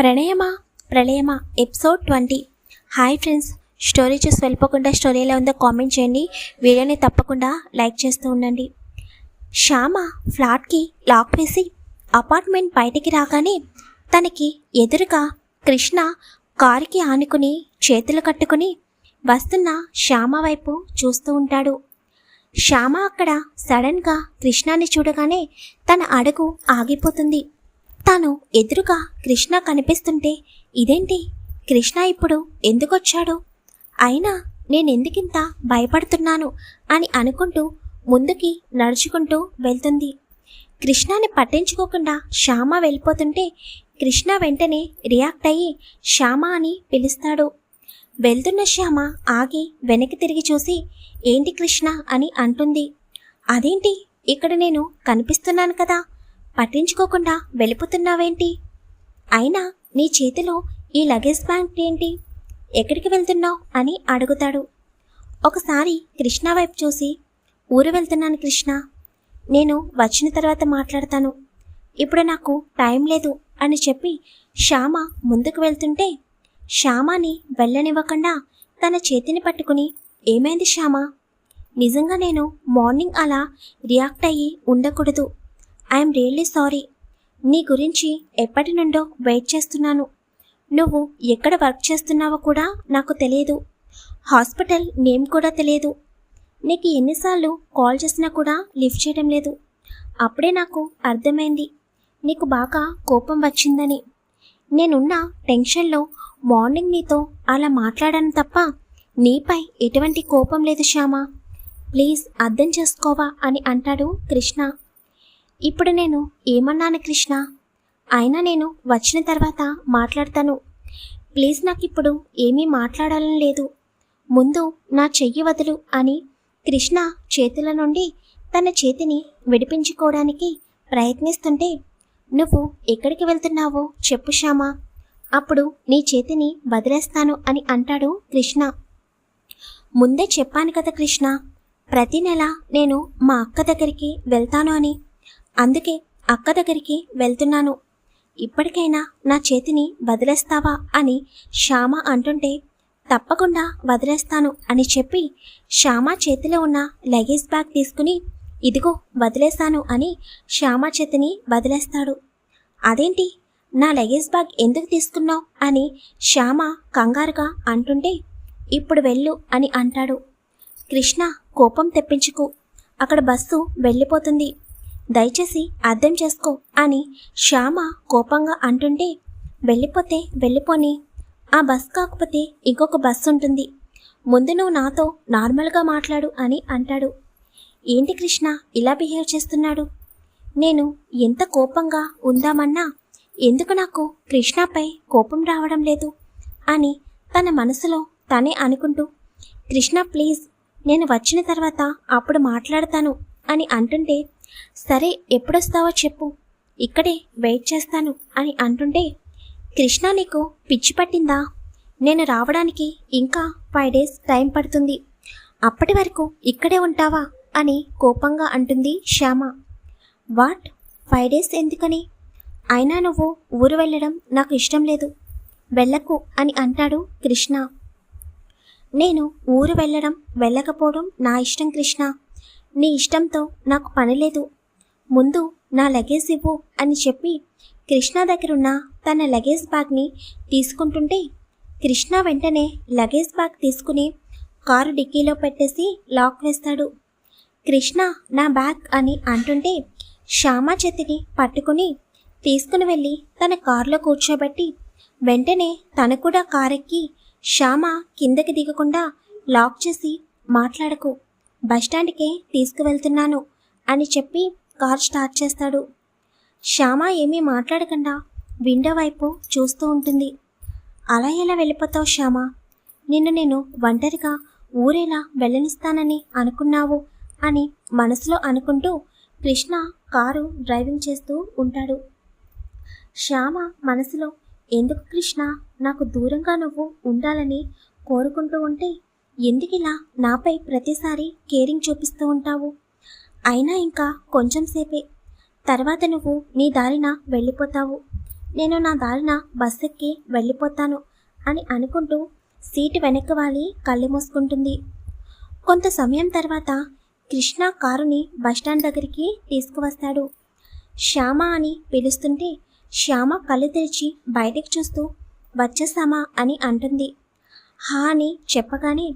ప్రణయమా? ప్రళయమా episode twenty. Hi friends. Story చూసి వెళ్ళిపోకుండా story ఎలా ఉందో కామెంట్ చేయండి. వీడియోని తప్పకుండా లైక్ చేస్తూ ఉండండి. శ్యామ ఫ్లాట్కి లాక్ వేసి అపార్ట్మెంట్ బయటికి రాగానే తనకి ఎదురుగా కృష్ణ కారుకి ఆనుకుని చేతులు కట్టుకుని వస్తున్న శ్యామ వైపు చూస్తూ ఉంటాడు. శ్యామ అక్కడ సడన్గా కృష్ణాన్ని చూడగానే తన అడుగు ఆగిపోతుంది. తాను ఎదురుగా కృష్ణ కనిపిస్తుంటే ఇదేంటి? కృష్ణ ఇప్పుడు ఎందుకొచ్చాడు? అయినా నేనెందుకింత భయపడుతున్నాను? అని అనుకుంటూ ముందుకి నడుచుకుంటూ వెళ్తుంది. కృష్ణాని పట్టించుకోకుండా శ్యామ వెళ్ళిపోతుంటే కృష్ణ వెంటనే రియాక్ట్ అయ్యి శ్యామ అని పిలుస్తాడు. వెళ్తున్న శ్యామ ఆగి వెనక్కి తిరిగి చూసి ఏంటి కృష్ణ? అని అంటుంది. అదేంటి? ఇక్కడ నేను కనిపిస్తున్నాను కదా పట్టించుకోకుండా వెళ్ళిపోతున్నావేంటి? అయినా నీ చేతిలో ఈ లగేజ్ బ్యాంక్ ఏంటి? ఎక్కడికి వెళ్తున్నావు? అని అడుగుతాడు. ఒకసారి కృష్ణ వైపు చూసి ఊరు వెళ్తున్నాను కృష్ణ. నేను వచ్చిన తర్వాత మాట్లాడతాను. ఇప్పుడు నాకు టైం లేదు అని చెప్పి శ్యామ ముందుకు వెళ్తుంటే శ్యామని వెళ్ళనివ్వకుండా తన చేతిని పట్టుకుని ఏమైంది శ్యామ? నిజంగా నేను మార్నింగ్ అలా రియాక్ట్ అయ్యి ఉండకూడదు. I'm really sorry. నీ గురించి ఎప్పటి నుండో వెయిట్ చేస్తున్నాను. నువ్వు ఎక్కడ వర్క్ చేస్తున్నావో కూడా నాకు తెలియదు. హాస్పిటల్ నేమ్ కూడా తెలియదు. నీకు ఎన్నిసార్లు కాల్ చేసినా కూడా లిఫ్ట్ చేయడం లేదు. అప్పుడే నాకు అర్థమైంది. నీకు బాగా కోపం వచ్చిందని. నేనున్న టెన్షన్లో మార్నింగ్ నీతో అలా మాట్లాడాను తప్ప నీపై ఎటువంటి కోపం లేదు శ్యామ. ప్లీజ్ అర్థం చేసుకోవా అని అంటాడు కృష్ణ. ఇప్పుడు నేను ఏమన్నాను కృష్ణ? అయినా నేను వచ్చిన తర్వాత మాట్లాడతాను. ప్లీజ్ నాకు ఇప్పుడు ఏమీ మాట్లాడాలని లేదు. ముందు నా చెయ్యి వదులు అని కృష్ణ చేతుల నుండి తన చేతిని విడిపించుకోవడానికి ప్రయత్నిస్తుంటే నువ్వు ఎక్కడికి వెళ్తున్నావో? చెప్పు శ్యామా. అప్పుడు నీ చేతిని వదిలేస్తాను అని అంటాడు కృష్ణ. ముందే చెప్పాను కదా కృష్ణ ప్రతి నెల నేను మా అక్క దగ్గరికి వెళ్తాను అని అందుకే అక్క దగ్గరికి వెళ్తున్నాను. ఇప్పటికైనా నా చేతిని వదిలేస్తావా అని శ్యామ అంటుంటే తప్పకుండా వదిలేస్తాను అని చెప్పి శ్యామ చేతిలో ఉన్న లగేజ్ బ్యాగ్ తీసుకుని ఇదిగో వదిలేస్తాను అని శ్యామ చేతిని వదిలేస్తాడు. అదేంటి? నా లగేజ్ బ్యాగ్ ఎందుకు తీసుకున్నావు? అని శ్యామ కంగారుగా అంటుంటే ఇప్పుడు వెళ్ళు అని అంటాడు. కృష్ణ కోపం తెప్పించుకు అక్కడ బస్సు వెళ్ళిపోతుంది. దయచేసి అర్థం చేసుకో అని శ్యామ కోపంగా అంటుంటే వెళ్ళిపోతే వెళ్ళిపోని. ఆ బస్ కాకపోతే ఇంకొక బస్సు ఉంటుంది. ముందు నువ్వు నాతో నార్మల్గా మాట్లాడు అని అంటాడు. ఏంటి కృష్ణ ఇలా బిహేవ్ చేస్తున్నాడు? నేను ఎంత కోపంగా ఉందామన్నా ఎందుకు నాకు కృష్ణపై కోపం రావడం లేదు అని తన మనసులో తనే అనుకుంటూ కృష్ణ ప్లీజ్ నేను వచ్చిన తర్వాత అప్పుడు మాట్లాడతాను అని అంటుంటే సరే ఎప్పుడొస్తావో చెప్పు. ఇక్కడే వెయిట్ చేస్తాను అని అంటుంటే కృష్ణ నీకు పిచ్చి పట్టిందా? నేను రావడానికి ఇంకా ఫైవ్ డేస్ టైం పడుతుంది. అప్పటి వరకు ఇక్కడే ఉంటావా? అని కోపంగా అంటుంది శ్యామ. వాట్? ఫైవ్ డేస్ ఎందుకని? అయినా నువ్వు ఊరు వెళ్ళడం నాకు ఇష్టం లేదు. వెళ్ళకు అని అంటాడు కృష్ణ. నేను ఊరు వెళ్ళడం వెళ్ళకపోవడం నా ఇష్టం కృష్ణ. నీ ఇష్టంతో నాకు పని లేదు. ముందు నా లగేజ్ ఇవ్వు అని చెప్పి కృష్ణ దగ్గరున్న తన లగేజ్ బ్యాగ్ని తీసుకుంటుంటే కృష్ణ వెంటనే లగేజ్ బ్యాగ్ తీసుకుని కారు డిక్కీలో పెట్టేసి లాక్ వేస్తాడు. కృష్ణ నా బ్యాగ్ అని అంటుంటే శ్యామ చేతిని పట్టుకుని తీసుకుని వెళ్ళి తన కారులో కూర్చోబెట్టి వెంటనే తను కూడా కారెక్కి శ్యామ కిందకి దిగకుండా లాక్ చేసి మాట్లాడకు. బస్టాండ్కే తీసుకువెళ్తున్నాను అని చెప్పి కార్ స్టార్ట్ చేస్తాడు. శ్యామ ఏమీ మాట్లాడకుండా విండో వైపు చూస్తూ ఉంటుంది. అలా ఎలా వెళ్ళిపోతావు శ్యామ? నిన్ను నేను ఒంటరిగా ఊరేలా వెళ్ళనిస్తానని అనుకున్నావు అని మనసులో అనుకుంటూ కృష్ణ కారు డ్రైవింగ్ చేస్తూ ఉంటాడు. శ్యామ మనసులో ఎందుకు కృష్ణ? నాకు దూరంగా నువ్వు ఉండాలని కోరుకుంటూ ఉంటే ఎందుకిలా నాపై ప్రతిసారి కేరింగ్ చూపిస్తూ ఉంటావు? అయినా ఇంకా కొంచెం సేపే. తర్వాత నువ్వు నీ దారిన వెళ్ళిపోతావు. నేను నా దారిన బస్ ఎక్కి వెళ్ళిపోతాను అని అనుకుంటూ సీటు వెనక్కి వాలి కళ్ళు మూసుకుంటుంది. కొంత సమయం తర్వాత కృష్ణ కారుని బస్టాండ్ దగ్గరికి తీసుకువస్తాడు. శ్యామ అని పిలుస్తుంటే శ్యామ కళ్ళు తెరిచి బయటకు చూస్తూ వచ్చేసామా? అని అంటుంది. హా అని చెప్పగానే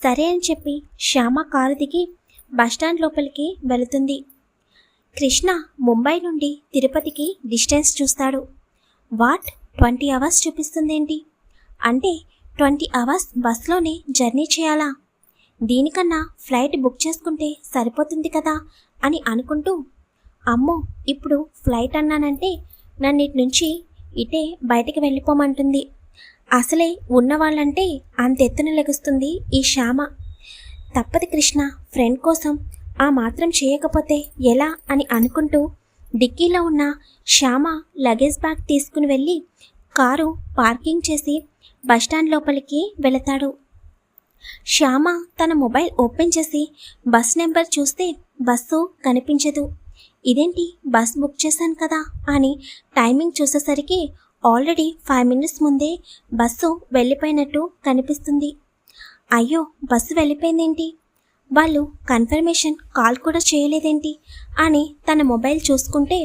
సరే అని చెప్పి శ్యామ కారు దిగి బస్టాండ్ లోపలికి వెళుతుంది. కృష్ణ ముంబై నుండి తిరుపతికి డిస్టెన్స్ చూస్తాడు. వాట్? ట్వంటీ అవర్స్ చూపిస్తుందేంటి? అంటే ట్వంటీ అవర్స్ బస్లోనే జర్నీ చేయాలా? దీనికన్నా ఫ్లైట్ బుక్ చేసుకుంటే సరిపోతుంది కదా అని అనుకుంటూ అమ్మో ఇప్పుడు ఫ్లైట్ అన్నానంటే నన్నిటి నుంచి ఇటే బయటికి వెళ్ళిపోమంటుంది. అసలే ఉన్నవాళ్ళంటే అంతెత్తున లెగుస్తుంది ఈ శ్యామ. తప్పది కృష్ణ ఫ్రెండ్ కోసం ఆ మాత్రం చేయకపోతే ఎలా అని అనుకుంటూ డిక్కీలో ఉన్న శ్యామ లగేజ్ బ్యాగ్ తీసుకుని వెళ్ళి కారు పార్కింగ్ చేసి బస్టాండ్ లోపలికి వెళతాడు. శ్యామ తన మొబైల్ ఓపెన్ చేసి బస్ నెంబర్ చూస్తే బస్సు కనిపించదు. ఇదేంటి బస్ బుక్ చేశాను కదా అని టైమింగ్ చూసేసరికి ఆల్రెడీ ఫైవ్ మినిట్స్ ముందే బస్సు వెళ్ళిపోయినట్టు కనిపిస్తుంది. అయ్యో బస్సు వెళ్ళిపోయిందేంటి? వాళ్ళు కన్ఫర్మేషన్ కాల్ కూడా చేయలేదేంటి అని తన మొబైల్ చూసుకుంటే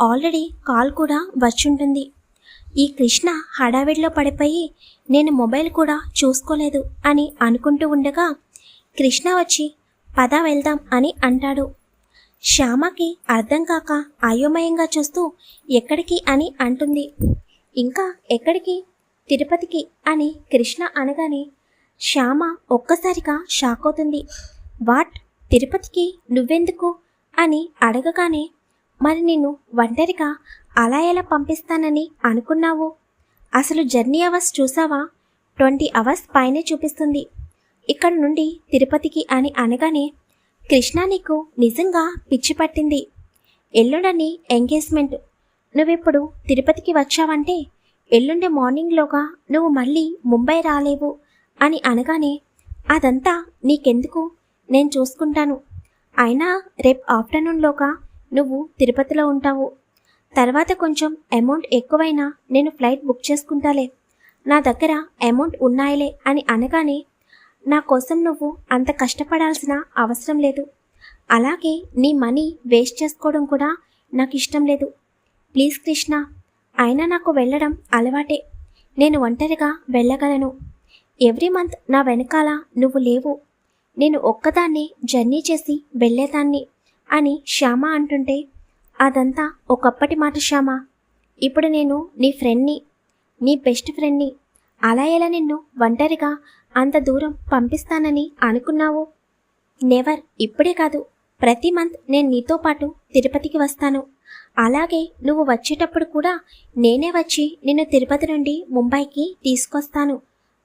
ఆల్రెడీ కాల్ కూడా వచ్చుంటుంది. ఈ కృష్ణ హడావిడిలో పడిపోయి నేను మొబైల్ కూడా చూసుకోలేదు అని అనుకుంటూ ఉండగా కృష్ణ వచ్చి పద వెళ్దాం అని అంటాడు. శ్యామకి అర్థం కాక అయోమయంగా చూస్తూ ఎక్కడికి అని అంటుంది. ఇంకా ఎక్కడికి? తిరుపతికి అని కృష్ణ అనగానే శ్యామ ఒక్కసారిగా షాక్ అవుతుంది. వాట్? తిరుపతికి నువ్వెందుకు? అని అడగగానే మరి నిన్ను ఒంటరిగా అలా ఎలా పంపిస్తానని అనుకున్నావు? అసలు జర్నీ అవర్స్ చూసావా? ట్వంటీ అవర్స్ పైనే చూపిస్తుంది. ఇక్కడ నుండి తిరుపతికి అని అనగానే కృష్ణ నీకు నిజంగా పిచ్చి పట్టింది. ఎల్లుండని ఎంగేజ్మెంట్ నువ్విప్పుడు తిరుపతికి వచ్చావంటే ఎల్లుండి మార్నింగ్లోగా నువ్వు మళ్ళీ ముంబై రాలేవు అని అనగానే అదంతా నీకెందుకు? నేను చూసుకుంటాను. అయినా రేపు ఆఫ్టర్నూన్లోగా నువ్వు తిరుపతిలో ఉంటావు. తర్వాత కొంచెం అమౌంట్ ఎక్కువైనా నేను ఫ్లైట్ బుక్ చేసుకుంటాలే. నా దగ్గర అమౌంట్ ఉన్నాయిలే అని అనగానే నా కోసం నువ్వు అంత కష్టపడాల్సిన అవసరం లేదు. అలాగే నీ మనీ వేస్ట్ చేసుకోవడం కూడా నాకు ఇష్టం లేదు. ప్లీజ్ కృష్ణ. అయినా నాకు వెళ్ళడం అలవాటే. నేను ఒంటరిగా వెళ్ళగలను. ఎవ్రీ మంత్ నా వెనకాల నువ్వు లేవు. నేను ఒక్కదాన్నే జర్నీ చేసి వెళ్ళేదాన్ని అని శ్యామ అంటుంటే అదంతా ఒకప్పటి మాట శ్యామ. ఇప్పుడు నేను నీ ఫ్రెండ్ని నీ బెస్ట్ ఫ్రెండ్ని. అలా ఎలా నిన్ను ఒంటరిగా అంత దూరం పంపిస్తానని అనుకున్నావు? నెవర్ ఇప్పుడే కాదు. ప్రతి మంత్ నేను నీతో పాటు తిరుపతికి వస్తాను. అలాగే నువ్వు వచ్చేటప్పుడు కూడా నేనే వచ్చి నిన్ను తిరుపతి నుండి ముంబైకి తీసుకొస్తాను.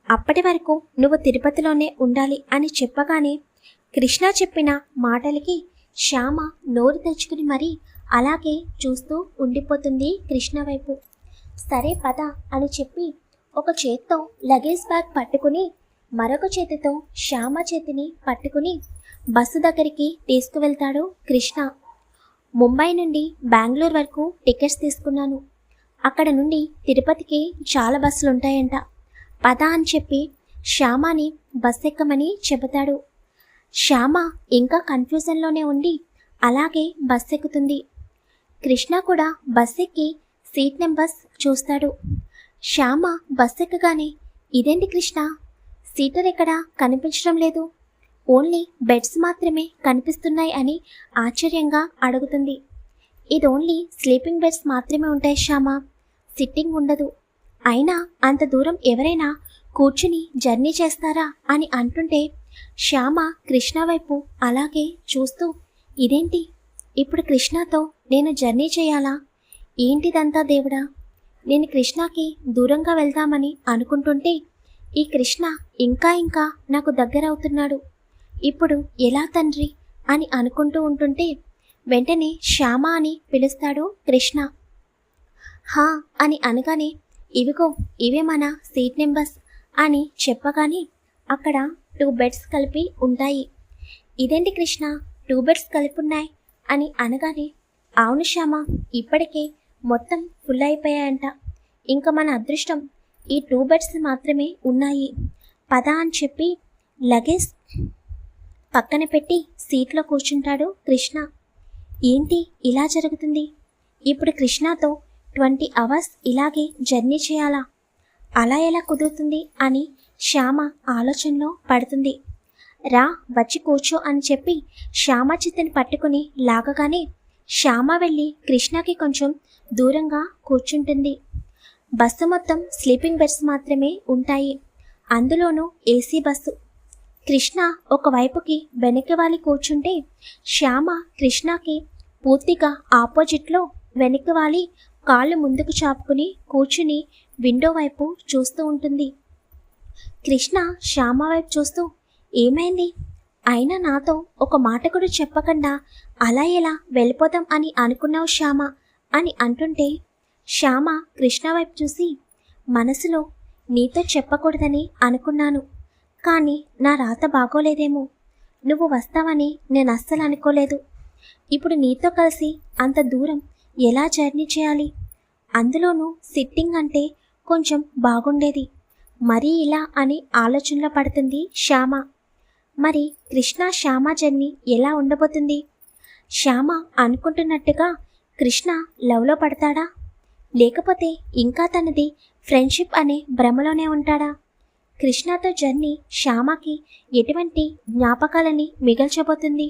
అప్పటి వరకు నువ్వు తిరుపతిలోనే ఉండాలి అని చెప్పగానే కృష్ణ చెప్పిన మాటలకి శ్యామ నోరు తెచ్చుకుని మరీ అలాగే చూస్తూ ఉండిపోతుంది కృష్ణ వైపు. సరే పద అని చెప్పి ఒక చేత్తో లగేజ్ బ్యాగ్ పట్టుకుని మరొక చేతితో శ్యామ చేతిని పట్టుకుని బస్సు దగ్గరికి తీసుకువెళ్తాడు కృష్ణ. ముంబై నుండి బెంగళూరు వరకు టికెట్స్ తీసుకున్నాను. అక్కడ నుండి తిరుపతికి చాలా బస్సులు ఉంటాయంట. పద అని చెప్పి శ్యామని బస్ ఎక్కమని చెబుతాడు. శ్యామ ఇంకా కన్ఫ్యూజన్లోనే ఉండి అలాగే బస్ ఎక్కుతుంది. కృష్ణ కూడా బస్ ఎక్కి సీట్ నెంబర్స్ చూస్తాడు. శ్యామ బస్ ఎక్కగానే ఇదేంటి కృష్ణ? సీటర్ ఎక్కడా? కనిపించడం లేదు. ఓన్లీ బెడ్స్ మాత్రమే కనిపిస్తున్నాయి అని ఆశ్చర్యంగా అడుగుతుంది. ఇది ఓన్లీ స్లీపింగ్ బెడ్స్ మాత్రమే ఉంటాయి శ్యామ. సిట్టింగ్ ఉండదు. అయినా అంత దూరం ఎవరైనా కూర్చుని జర్నీ చేస్తారా అని అంటుంటే శ్యామ కృష్ణ వైపు అలాగే చూస్తూ ఇదేంటి? ఇప్పుడు కృష్ణతో నేను జర్నీ చేయాలా? ఏంటిదంతా దేవుడా? నేను కృష్ణకి దూరంగా వెళ్దామని అనుకుంటుంటే ఈ కృష్ణ ఇంకా ఇంకా నాకు దగ్గరవుతున్నాడు. ఇప్పుడు ఎలా తండ్రి? అని అనుకుంటూ ఉంటుంటే వెంటనే శ్యామ అని పిలుస్తాడు కృష్ణ. హా అని అనగానే ఇవిగో ఇవే మన సీట్ నెంబర్స్ అని చెప్పగానే అక్కడ టూ బెడ్స్ కలిపి ఉంటాయి. ఇదేంటి కృష్ణ? టూ బెడ్స్ కలిపి ఉన్నాయి అని అనగానే అవును శ్యామ ఇప్పటికే మొత్తం ఫుల్ అయిపోయాయంట. ఇంకా మన అదృష్టం ఈ టూ బెడ్స్ మాత్రమే ఉన్నాయి. పద అని చెప్పి లగేజ్ పక్కన పెట్టి సీట్లో కూర్చుంటాడు కృష్ణ. ఏంటి ఇలా జరుగుతుంది? ఇప్పుడు కృష్ణతో ట్వంటీ అవర్స్ ఇలాగే జర్నీ చేయాలా? అలా ఎలా కుదురుతుంది అని శ్యామ ఆలోచనలో పడుతుంది. రా వచ్చి కూర్చో అని చెప్పి శ్యామ చిత్తని పట్టుకుని లాగగానే శ్యామ వెళ్ళి కృష్ణకి కొంచెం దూరంగా కూర్చుంటుంది. బస్సు మొత్తం స్లీపింగ్ బెడ్స్ మాత్రమే ఉంటాయి. అందులోనూ ఏసీ బస్సు. కృష్ణ ఒకవైపుకి వెనక్కి వాలి కూర్చుంటే శ్యామ కృష్ణకి పూర్తిగా ఆపోజిట్లో వెనక్కి వాలి కాళ్ళు ముందుకు చాపుకుని కూర్చుని విండో వైపు చూస్తూ ఉంటుంది. కృష్ణ శ్యామ వైపు చూస్తూ ఏమైంది? అయినా నాతో ఒక మాట కూడా చెప్పకుండా అలా ఎలా వెళ్ళిపోదాం అని అనుకున్నావు శ్యామ? అని అంటుంటే శ్యామ కృష్ణ వైపు చూసి మనసులో నీతో చెప్పకూడదని అనుకున్నాను. కానీ నా రాత బాగోలేదేమో. నువ్వు వస్తావని నేను అస్సలు అనుకోలేదు. ఇప్పుడు నీతో కలిసి అంత దూరం ఎలా జర్నీ చేయాలి? అందులోనూ సిట్టింగ్ అంటే కొంచెం బాగుండేది. మరీ ఇలా అని ఆలోచనలో పడుతుంది శ్యామ. మరి కృష్ణ శ్యామ జర్నీ ఎలా ఉండబోతుంది? శ్యామ అనుకుంటున్నట్టుగా కృష్ణ లవ్లో పడతాడా? లేకపోతే ఇంకా తనది ఫ్రెండ్షిప్ అనే భ్రమలోనే ఉంటాడా? కృష్ణతో జర్నీ శ్యామకి ఎటువంటి జ్ఞాపకాలని మిగల్చబోతుంది?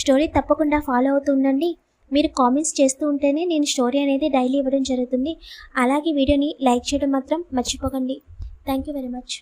స్టోరీ తప్పకుండా ఫాలో అవుతూ ఉండండి. మీరు కామెంట్స్ చేస్తూ ఉంటేనే నేను స్టోరీ అనేది డైలీ ఇవ్వడం జరుగుతుంది. అలాగే వీడియోని లైక్ చేయడం మాత్రం మర్చిపోకండి. Thank you very much.